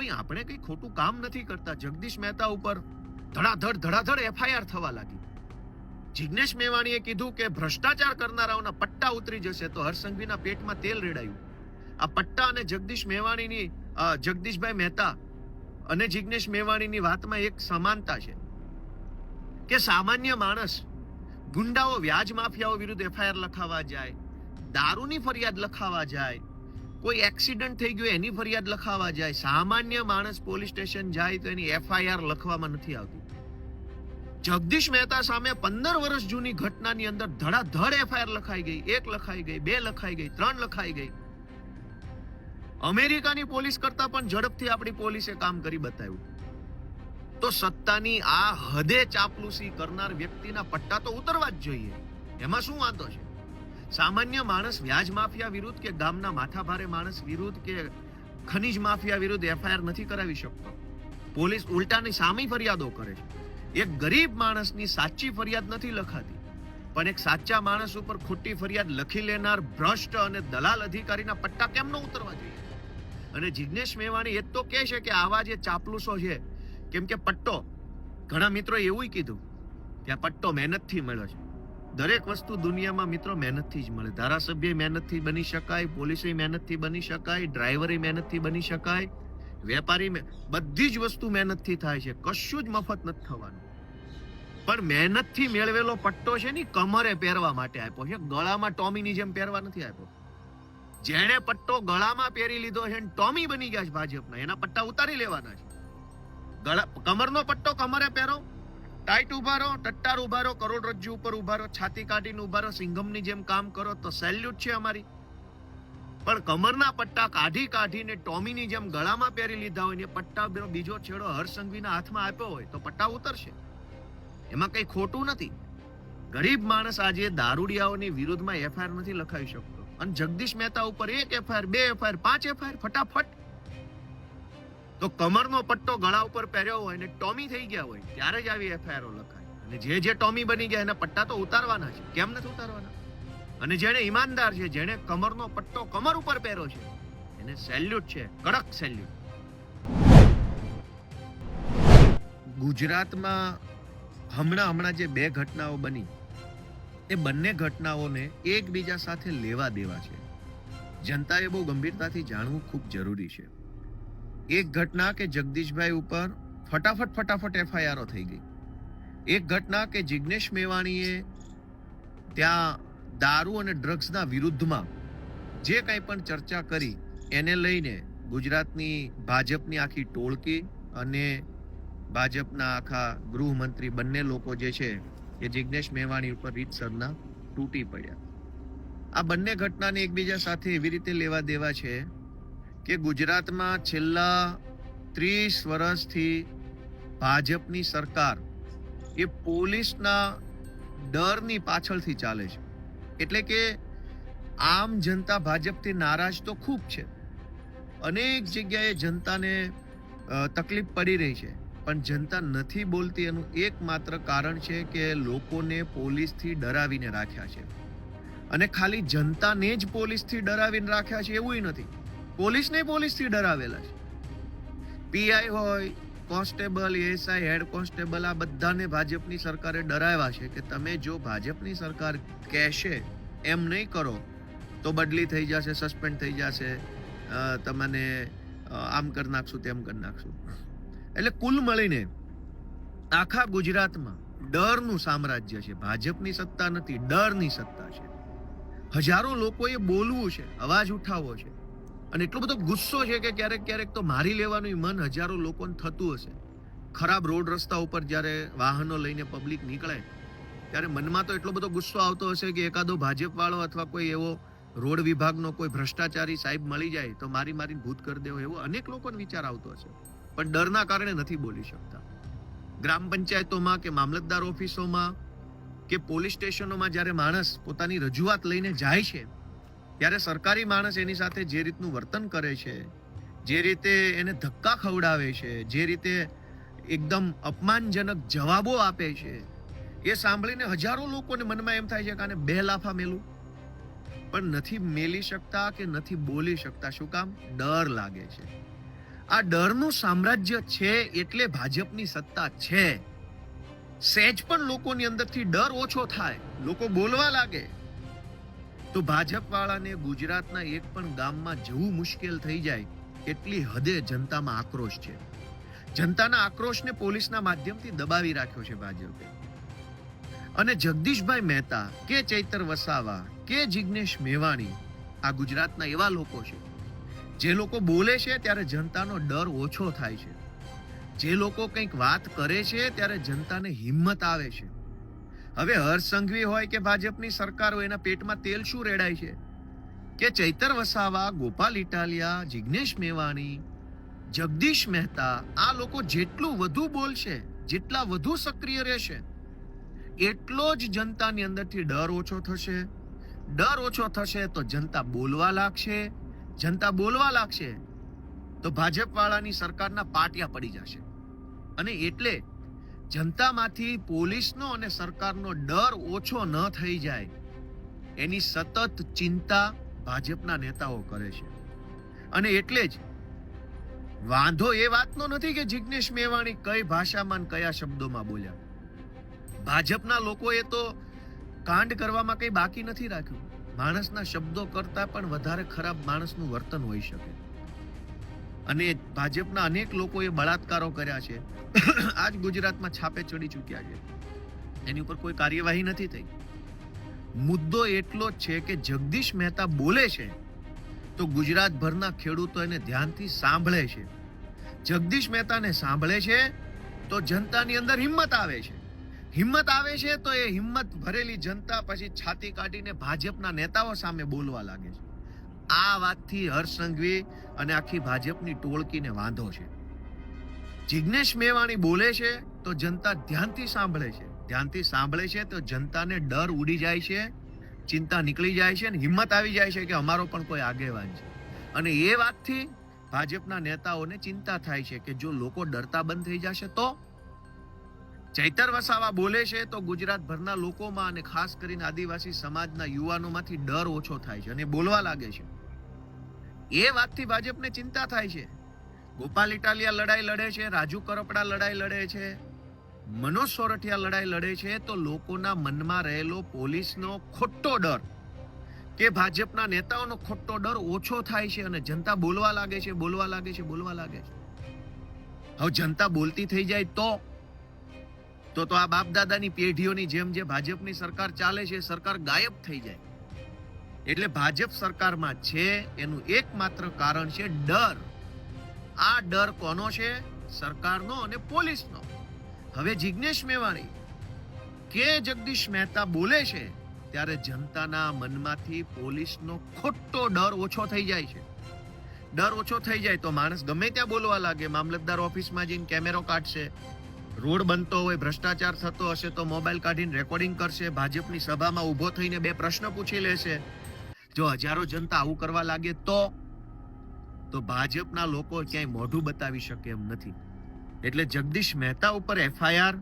કોઈ આપણે કઈ ખોટું કામ નથી કરતા. જગદીશ મહેતા ઉપર ધડાધડ ધડાધડ એફઆઈઆર થવા લાગી. જિગ્નેશ મેવાણીએ કીધું કે ભ્રષ્ટાચાર કરનારાઓના પટ્ટા ઉતરી જશે તો હરસંઘવીના પેટમાં તેલ રેડાયું. આ પટ્ટા અને જગદીશ મેવાણીની જગદીશભાઈ મહેતા અને જિગ્નેશ મેવાણીની વાતમાં એક સમાનતા છે કે સામાન્ય માણસ ગુંડાઓ વ્યાજ માફિયાઓ વિરુદ્ધ એફઆઈઆર લખાવા જાય, દારૂની ફરિયાદ લખાવા જાય કોઈ એક્સિડન્ટ થઈ ગયો, એની ફરિયાદ લખાવા જાય. સામાન્ય માણસ પોલીસ સ્ટેશન જાય તો એની એફઆઈઆર લખવામાં નથી આવતી. જગદીશ મહેતા સામે પંદર વર્ષ જૂની ઘટનાની અંદર ધડાધડ એફઆઈઆર લખાઈ ગઈ. એક લખાઈ ગઈ, બે લખાઈ ગઈ, ત્રણ લખાઈ ગઈ. અમેરિકાની પોલીસ કરતા પણ ઝડપથી આપણી પોલીસે કામ કરી બતાવ્યું. તો સત્તાની આ હદે ચાપલુસી કરનાર વ્યક્તિના પટ્ટા તો ઉતરવા જ જોઈએ. એમાં શું વાંધો છે? સામાન્ય માણસ વ્યાજ માફિયા વિરુદ્ધ કે ગામના માથાભારે માણસ વિરુદ્ધ કે ખનિજ માફિયા વિરુદ્ધ એફઆઈઆર નથી કરાવી શકતો? પોલીસ ઉલટાની સામી ફરિયાદો કરે છે. એક ગરીબ માણસની સાચી ફરિયાદ નથી લખાતી, પણ એક સાચા માણસ ઉપર ખોટી ફરિયાદ લખી લેનાર ભ્રષ્ટ અને દલાલ અધિકારીના પટ્ટા કેમ ન ઉતરવા જોઈએ? અને જિજ્ઞેશ મેવાણી એ તો કહે છે કે આવા જે ચાપલુસો છે, કેમ કે પટ્ટો, ઘણા મિત્રો એવું કીધું કે આ પટ્ટો મહેનતથી મળ્યો છે. દરેક વસ્તુ દુનિયામાં મિત્રો મહેનતથી જ મળે. ધારાસભ્ય મહેનતથી બની શકાય પોલીસે મહેનતથી બની શકાય, ડ્રાઈવરે મહેનતથી બની શકાય, વેપારી બધી જ વસ્તુ મહેનતથી થાય છે. કશું જ મફત નથી થવાનું. પણ મહેનતથી મેળવેલો પટ્ટો છે ને કમરે પહેરવા માટે આપ્યો છે. ગળામાં ટોમીની જેમ પહેરવા નથી આપ્યો. જેણે પટ્ટો ગળામાં પહેરી લીધો છે ટોમી બની ગયા છે ભાજપના. એના પટ્ટા ઉતારી લેવાના છે. ગળા, કમરનો પટ્ટો કમરે પહેરો. ટાઈટ ઊભા રહો ટટ્ટાર ઊભા રહો કરોડરજ્જુ ઉપર ઊભા રહો છાતી કાઢીને ઊભા રહો સિંઘમની જેમ કામ કરો તો સેલ્યુટ છે અમારી. પણ કમરના પટ્ટા કાઢી કાઢીને ટોમીની જેમ ગળામાં પહેરી લીધા હોય ને પટ્ટા બીજો છેડો હરસંઘવીના હાથમાં આપ્યો હોય તો પટ્ટા ઉતરશે. એમાં કંઈ ખોટું નથી. ગરીબ માણસ આજે દારૂડિયાઓની વિરુદ્ધમાં એફઆઈઆર નથી લખાવી શકતો. અને જગદીશ મહેતા ઉપર એક એફઆઈઆર બે એફઆઈઆર પાંચ એફઆઈઆર ફટાફટ તો કમરનો પટ્ટો ગળા ઉપર પહેર્યો હોય ને ટોમી થઈ ગયા હોય, ત્યારે જ આવી એફઆઈઆર લખાય. અને જે જે ટોમી બની ગયા, એના પટ્ટા તો ઉતારવાના છે. કેમ નથી ઉતારવાના? અને જેણે ઈમાનદાર છે, જેણે કમરનો પટ્ટો કમર ઉપર પહેર્યો છે, એને સેલ્યુટ છે, કડક સેલ્યુટ ગુજરાતમાં હમણાં હમણાં જે બે ઘટનાઓ બની, એ બંને ઘટનાઓને એકબીજા સાથે લેવા દેવા છે. જનતાએ બહુ ગંભીરતાથી જાણવું ખૂબ જરૂરી છે. એક ઘટના કે જગદીશભાઈ ઉપર ફટાફટ ફટાફટ એફઆઈઆરો થઈ ગઈ. એક ઘટના કે જિગ્નેશ મેવાણીએ ત્યાં દારૂ અને ડ્રગ્સના વિરુદ્ધમાં જે કંઈ પણ ચર્ચા કરી, એને લઈને ગુજરાતની ભાજપની આખી ટોળકી અને ભાજપના આખા ગૃહમંત્રી બંને લોકો જે છે એ જિગ્નેશ મેવાણી ઉપર રીતસરના તૂટી પડ્યા. આ બંને ઘટનાને એકબીજા સાથે એવી રીતે લેવા દેવા છે કે ગુજરાતમાં છેલ્લા ત્રીસ વર્ષથી ભાજપની સરકાર એ પોલીસના ડરની પાછળથી ચાલે છે. એટલે કે આમ જનતા ભાજપથી નારાજ તો ખૂબ છે. અનેક જગ્યાએ જનતાને તકલીફ પડી રહી છે. પણ જનતા નથી બોલતી એનું એકમાત્ર કારણ છે કે લોકોને પોલીસથી ડરાવીને રાખ્યા છે. અને ખાલી જનતાને જ પોલીસથી ડરાવીને રાખ્યા છે એવું નથી. પોલીસને પોલીસથી ડરાવેલા છે. પીઆઈ હોય, કોન્સ્ટેબલ એએસઆઈ હેડ કોન્સ્ટેબલ, આ બધાને ભાજપની સરકારે ડરાવ્યા છે કે તમે જો ભાજપની સરકાર કહેશે એમ નહીં કરો, તો બદલી થઈ જશે, સસ્પેન્ડ થઈ જશે તમને આમ કરી નાખશું, તેમ કરી નાખશું. એટલે કુલ મળીને આખા ગુજરાતમાં ડરનું સામ્રાજ્ય છે. ભાજપની સત્તા નથી, ડરની સત્તા છે. હજારો લોકોએ બોલવું છે, અવાજ ઉઠાવવો છે. અને એટલો બધો ગુસ્સો છે કે ક્યારેક ક્યારેક તો મારી લેવાનું મન હજારો લોકોને થતું હશે. ખરાબ રોડ રસ્તા ઉપર જ્યારે વાહનો લઈને પબ્લિક નીકળે ત્યારે મનમાં તો એટલો બધો ગુસ્સો આવતો હશે કે એકાદો ભાજપ વાળો અથવા કોઈ એવો રોડ વિભાગનો કોઈ ભ્રષ્ટાચારી સાહેબ મળી જાય તો મારી મારીને ભૂત કરી દેવો એવો અનેક લોકોને વિચાર આવતો હશે. પણ ડરના કારણે નથી બોલી શકતા. ગ્રામ પંચાયતોમાં કે મામલતદાર ઓફિસોમાં કે પોલીસ સ્ટેશનોમાં જ્યારે માણસ પોતાની રજૂઆત લઈને જાય છે ત્યારે સરકારી માણસ એની સાથે જે રીતનું વર્તન કરે છે, જે રીતે એને ધક્કા ખવડાવે છે, જે રીતે એકદમ અપમાનજનક જવાબો આપે છે, એ સાંભળીને હજારો લોકોને મનમાં એમ થાય છે કે આને બે લાફા મેલું. પણ નથી મેલી શકતા કે નથી બોલી શકતા, શું કામ? ડર લાગે છે. આ ડરનું સામ્રાજ્ય છે એટલે ભાજપની સત્તા છે. સહેજ પણ લોકોની અંદરથી ડર ઓછો થાય. લોકો બોલવા લાગે. તો ભાજપ વાળાને ગુજરાતના એક પણ ગામમાં જવું મુશ્કેલ થઈ જાય એટલી હદે જનતામાં આક્રોશ છે. જનતાના આક્રોશને પોલીસના માધ્યમથી દબાવી રાખ્યો છે ભાજપે. અને જગદીશભાઈ મહેતા, કે ચૈતર વસાવા, કે જિગ્નેશ મેવાણી, આ ગુજરાતના એવા લોકો છે. જે લોકો બોલે છે ત્યારે જનતાનો ડર ઓછો થાય છે. જે લોકો કંઈક વાત કરે છે ત્યારે જનતાને હિંમત આવે છે. હવે હર્ષ હોય કે ભાજપની સરકાર હોય એના પેટમાં તેલ શું રેડાય છે? કે ચૈતર વસાવા, ગોપાલ ઇટાલિયા, જિગ્નેશ મેવાણી, જગદીશ મહેતા, આ લોકો જેટલું વધુ બોલશે, જેટલા વધુ સક્રિય રહેશે, એટલો જ જનતાની અંદરથી ડર ઓછો થશે. ડર ઓછો થશે તો જનતા બોલવા લાગશે. જનતા બોલવા લાગશે તો ભાજપ વાળાની સરકારના પાટિયા પડી જશે. અને એટલે જનતામાંથી પોલીસનો અને સરકારનો ડર ઓછો ન થઈ જાય. એની સતત ચિંતા ભાજપના નેતાઓ કરે છે. અને એટલે જ વાંધો એ વાતનો નથી કે જિગ્નેશ મેવાણી કઈ ભાષામાં કયા શબ્દોમાં બોલ્યા. ભાજપના લોકોએ તો કાંડ કરવામાં કંઈ બાકી નથી રાખ્યું. માણસના શબ્દો કરતા પણ વધારે ખરાબ માણસનું વર્તન હોઈ શકે. અને ભાજપના અનેક લોકોએ બળાત્કારો કર્યા છે. આજ ગુજરાતમાં છાપે ચડી ચૂક્યા છે. એની ઉપર કોઈ કાર્યવાહી નથી થઈ. મુદ્દો એટલો જ છે કે જગદીશ મહેતા બોલે છે, તો ગુજરાતભરના ખેડૂતો એને ધ્યાનથી સાંભળે છે. જગદીશ મહેતાને સાંભળે છે, તો જનતાની અંદર હિંમત આવે છે. હિંમત આવે છે તો એ હિંમત ભરેલી જનતા પછી છાતી કાઢીને ભાજપના નેતાઓ સામે બોલવા લાગે છે. આ વાતથી હર્ષ સંઘવી અને આખી ભાજપની ટોળકીને વાંધો છે. જિજ્ઞેશ મેવાણી બોલે છે તો જનતા ધ્યાનથી સાંભળે છે. ધ્યાનથી સાંભળે છે તો જનતાને ડર ઉડી જાય છે, ચિંતા નીકળી જાય છે અને હિંમત આવી જાય છે કે અમારો પણ કોઈ આગેવાન છે. અને એ વાતથી ભાજપના નેતાઓને ચિંતા થાય છે કે જો લોકો ડરતા બંધ થઈ જશે તો? ચૈતર વસાવા બોલે છે તો ગુજરાતભરના લોકોમાં અને ખાસ કરીને આદિવાસી સમાજના યુવાનોમાંથી ડર ઓછો થાય છે અને બોલવા લાગે છે. એ વાતથી ભાજપને ચિંતા થાય છે. ગોપાલ ઇટાલિયા લડાઈ લડે છે, રાજુ કરપડા લડાઈ લડે છે, મનોજ સોરઠિયા લડાઈ લડે છે, તો લોકોના મનમાં રહેલો પોલીસનો ખોટો ડર કે ભાજપના નેતાઓનો ખોટો ડર ઓછો થાય છે અને જનતા બોલવા લાગે છે, બોલવા લાગે છે, બોલવા લાગે છે. હવે જનતા બોલતી થઈ જાય તો? તો તો આ બાપ દાદાની પેઢીઓની જેમ જે ભાજપની સરકાર ચાલે છે, સરકાર ગાયબ થઈ જાય. એટલે ભાજપ સરકારમાં છે, એનું એકમાત્ર કારણ છે ડર. આ ડર કોનો છે? સરકારનો અને પોલીસનો. હવે જિગ્નેશ મેવાણી, કે જગદીશ મહેતા બોલે છે, ત્યારે જનતાના મનમાંથી પોલીસનો ખોટો ડર ઓછો થઈ જાય છે. ડર ઓછો થઈ જાય તો માણસ ગમે ત્યાં બોલવા લાગે, મામલતદાર ઓફિસમાં જઈને કેમેરો કાઢશે. રોડ બનતો હોય, ભ્રષ્ટાચાર થતો હશે તો મોબાઈલ કાઢીને રેકોર્ડિંગ કરશે, ભાજપની સભામાં ઊભો થઈને બે પ્રશ્ન પૂછી લેશે. જો હજારો જનતા આવું કરવા લાગે તો તો ભાજપના લોકો ક્યાંય મોઢું બતાવી શકે એમ નથી. એટલે જગદીશ મહેતા ઉપર એફઆઈઆર,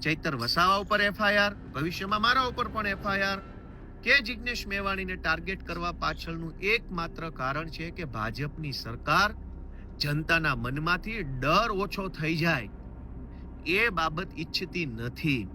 ચૈતર વસાવા ઉપર એફઆઈઆર, ભવિષ્યમાં મારા ઉપર પણ એફઆઈઆર, કે જિગ્નેશ મેવાણીને ટાર્ગેટ કરવા પાછળનું એકમાત્ર કારણ છે કે ભાજપની સરકાર જનતાના મનમાંથી ડર ઓછો થઈ જાય. એ બાબત ઈચ્છતી નથી.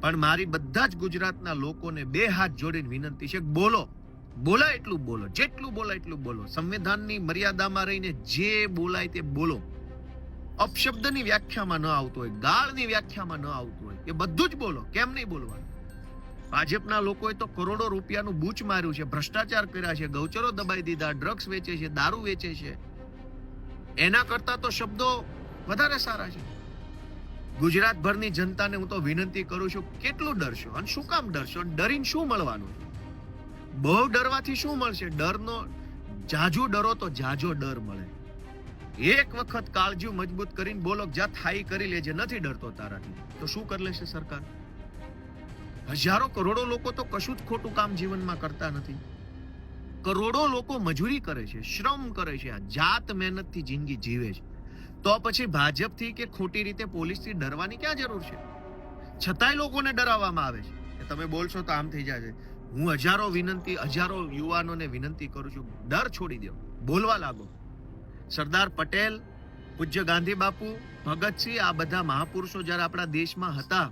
પણ મારી બધા જ ગુજરાતના લોકોને બે હાથ જોડીને વિનંતી છે બોલો. બોલાય એટલું બોલો, જેટલું બોલાય એટલું બોલો. સંવિધાનની મર્યાદામાં રહીને જે બોલાય તે બોલો. અપશબ્દની વ્યાખ્યામાં ન આવતું હોય, ગાળની વ્યાખ્યામાં ન આવતું હોય, એ બધું જ બોલો. કેમ નહીં બોલવાનું? ભાજપના લોકોએ તો કરોડો રૂપિયાનું બૂચ માર્યું છે, ભ્રષ્ટાચાર કર્યા છે, ગૌચરો દબાઈ દીધા, ડ્રગ્સ વેચે છે, દારૂ વેચે છે. એના કરતા તો શબ્દો વધારે સારા છે. ગુજરાતભરની જનતાને હું તો વિનંતી કરું છું, કેટલું ડરશો? અને શું કામ ડરશો? ડરીને શું મળવાનું? બહુ ડરવાથી શું મળશે? ડરનો, જાજો ડરો તો જાજો ડર મળે. એક વખત કાળજી મજબૂત કરીને બોલો જા થાઈ કરી લેજે, નથી ડરતો તારાથી તો શું કરી લેશે સરકાર? હજારો કરોડો લોકો તો કશું જ ખોટું કામ જીવનમાં કરતા નથી. કરોડો લોકો મજૂરી કરે છે, શ્રમ કરે છે, આ જાત મહેનતથી જિંદગી જીવે છે. તો પછી ભાજપથી કે ખોટી રીતે પોલીસથી ડરવાની ક્યાં જરૂર છે? છતાંય લોકોને ડરાવવામાં આવે છે. કે તમે બોલશો તો આમ થઈ જશે. હું હજારો વિનંતી, હજારો યુવાનોને વિનંતી કરું છું, ડર છોડી દો, બોલવા લાગો. સરદાર પટેલ, પૂજ્ય ગાંધી બાપુ, ભગતસિંહ, આ બધા મહાપુરુષો જ્યારે આપણા દેશમાં હતા,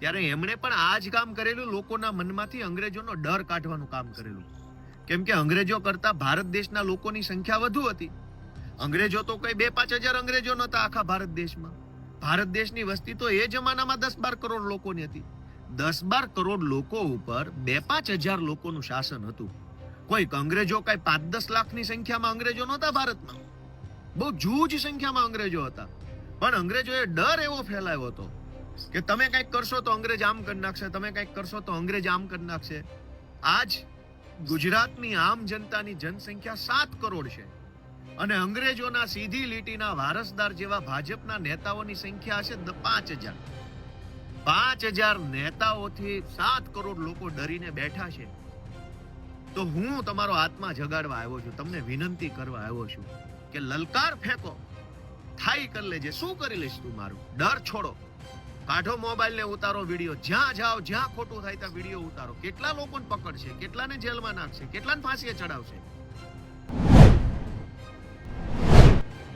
ત્યારે એમણે પણ આ જ કામ કરેલું, લોકોના મનમાંથી અંગ્રેજોનો ડર કાઢવાનું કામ કરેલું. કેમ કે અંગ્રેજો કરતા ભારત દેશના લોકોની સંખ્યા વધુ હતી. અંગ્રેજો તો કઈ બે પાંચ હજાર અંગ્રેજો નતા આખા ભારત દેશમાં. ભારત દેશની વસ્તી તો એ જમાનામાં દસ બાર કરોડ લોકોની હતી. દસ બાર કરોડ લોકો ઉપર બે પાંચ હજાર લોકોનું શાસન હતું. કોઈક અંગ્રેજો કઈ પાંચ દસ લાખની સંખ્યામાં અંગ્રેજો નહોતા ભારતમાં. બહુ જૂજ સંખ્યામાં અંગ્રેજો હતા. પણ અંગ્રેજોએ ડર એવો ફેલાયો હતો કે તમે કંઈક કરશો તો અંગ્રેજ આમ કરી નાખશે, તમે કંઈક કરશો તો અંગ્રેજ આમ કરી નાખશે. આજ ગુજરાતની આમ જનતાની જનસંખ્યા સાત કરોડ છે. અને અંગ્રેજોના સીધી લીટીના વારસદાર જેવા ભાજપના નેતાઓની સંખ્યા હશે પાંચ હજાર. પાંચ હજાર નેતાઓથી સાત કરોડ લોકો ડરીને બેઠા છે. તો હું તમારો આત્મા જગાડવા આવ્યો છું. તમને વિનંતી કરવા આવ્યો છું કે લલકાર ફેંકો. થાય કરી લેજે. શું કરી લઈશ તું મારું? ડર છોડો. કાઢો મોબાઈલ ને ઉતારો વીડિયો. જ્યાં જાઓ, જ્યાં ખોટું થાય ત્યાં વીડિયો ઉતારો. કેટલા લોકોને પકડશે? કેટલાને જેલમાં નાખશે? કેટલાને ફાંસીએ ચડાવશે?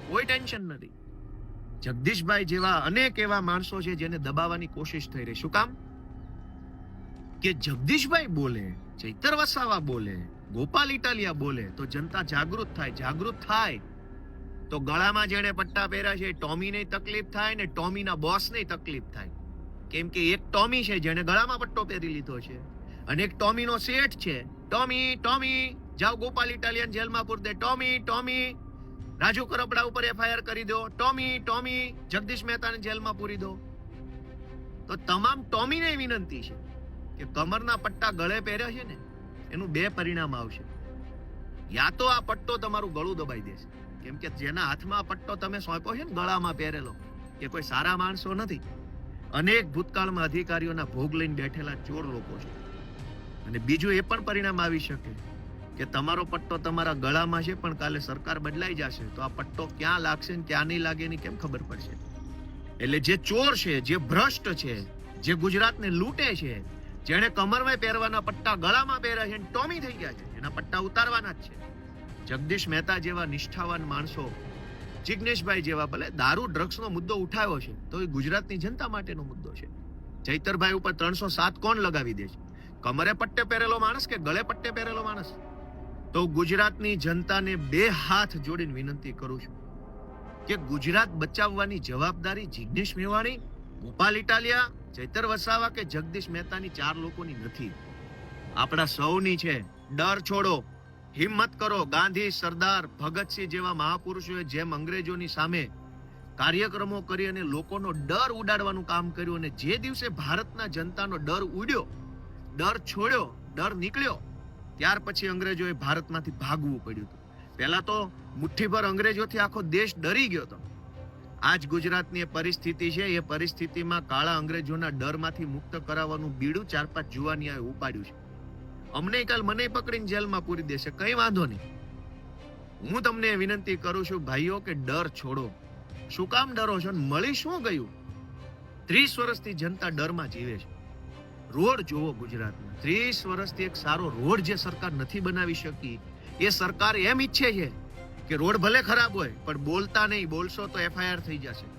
કોઈ ટેન્શન નથી. જગદીશભાઈ જેવા અનેક એવા માણસો છે જેને દબાવવાની કોશિશ થઈ રહી. શું કામ? કે જગદીશભાઈ બોલે, ચૈતર વસાવા બોલે, ગોપાલ ઇટાલિયા બોલે, તો જનતા જાગૃત થાય. જાગૃત થાય તો ગળામાં જેણે પટ્ટા પહેર્યા છે, ટોમીને તકલીફ થાય ને ટોમીના બોસને તકલીફ થાય. કેમ કે એક ટોમી છે જેણે ગળામાં પટ્ટો પહેરી લીધો છે અને એક ટોમીનો શેઠ છે. ટોમી ટોમી, જાઓ ગોપાલ ઇટાલિયન જેલમાં પૂરતે ટોમી ટોમી રાજુ કરપડા ઉપર એફઆઈઆર કરી દો. ટોમી ટોમી, જગદીશ મહેતાને જેલમાં પૂરી દો. તો તમામ ટોમીને વિનંતી છે કે કમરના પટ્ટા ગળે પહેર્યા છે ને, એનું બે પરિણામ આવશે. યા તો આ પટ્ટો તમારું ગળું દબાઈ દેશે. કેમ કે જેના હાથમાં પટ્ટો તમે સોંપ્યો છે ને, ગળામાં પહેરેલો, એ કોઈ સારા માણસો નથી. અનેક ભૂતકાળમાં અધિકારીઓના ભોગ લઈને બેઠેલા ચોર લોકો છે. અને બીજું એ પણ પરિણામ આવી શકે કે તમારો પટ્ટો તમારા ગળામાં છે, પણ કાલે સરકાર બદલાઈ જશે, તો આ પટ્ટો ક્યાં લાગશે ને ક્યાં નહીં લાગે એની કેમ ખબર પડશે? એટલે જે ચોર છે, જે ભ્રષ્ટ છે, જે ગુજરાતને લૂંટે છે, જેણે કમરમાં પહેરવાના પટ્ટા ગળામાં પહેર્યા છે ટોમી થઈ ગયા છે, એના પટ્ટા ઉતારવાના જ છે. જગદીશ મહેતા જેવા નિષ્ઠાવાન માણસો, જિગ્નેશભાઈ જેવા ભલે દારૂ, ડ્રગ્સનો મુદ્દો ઉઠાવ્યો છે, તો એ ગુજરાતની જનતા માટેનો મુદ્દો છે. ચૈતરભાઈ ઉપર ત્રણસો સાત કોણ લગાવી દે છે. કમરે પટ્ટે પહેરેલો માણસ કે ગળે પટ્ટે પહેરેલો માણસ? તો ગુજરાતની જનતાને બે હાથ જોડીને વિનંતી કરું છું કે ગુજરાત બચાવવાની જવાબદારી જિગ્નેશ મેવાણી, ગોપાલ ઇટાલિયા, ચૈતર વસાવા કે જગદીશ મહેતાની ચાર લોકોની નથી. આપણા સૌની છે. ડર છોડો. હિંમત કરો. ગાંધી, સરદાર, ભગતસિંહ જેવા મહાપુરુષોએ જેમ અંગ્રેજોની સામે કાર્યક્રમો કરી અને લોકોનો ડર ઉડાડવાનું કામ કર્યું અને જે દિવસે ભારતના જનતાનો ડર ઉડ્યો, ડર છોડ્યો, ડર નીકળ્યો ત્યાર પછી અંગ્રેજોએ ભારતમાંથી ભાગવું પડ્યું હતું. પહેલા તો મુઠ્ઠીભર અંગ્રેજોથી આખો દેશ ડરી ગયો હતો. આજ ગુજરાતની એ પરિસ્થિતિ છે, એ પરિસ્થિતિમાં કાળા અંગ્રેજોના ડરમાંથી મુક્ત કરાવવાનું બીડું ચાર પાંચ જુવાનિયાએ ઉપાડ્યું છે. અમને કાલ મને પકડીને જેલમાં પૂરી દેશે, કઈ વાંધો નહીં. હું તમને વિનંતી કરું છું, ભાઈઓ, કે ડર છોડો. શું કામ ડરો છો મળી શું ગયું? ત્રીસ વર્ષથી જનતા ડરમાં જીવે છે. રોડ જોવો ગુજરાતમાં ત્રીસ વર્ષથી એક સારો રોડ જે સરકાર નથી બનાવી શકી, એ સરકાર એમ ઈચ્છે છે કે રોડ ભલે ખરાબ હોય, પણ બોલતા નહીં, બોલશો તો એફઆઈઆર થઈ જશે.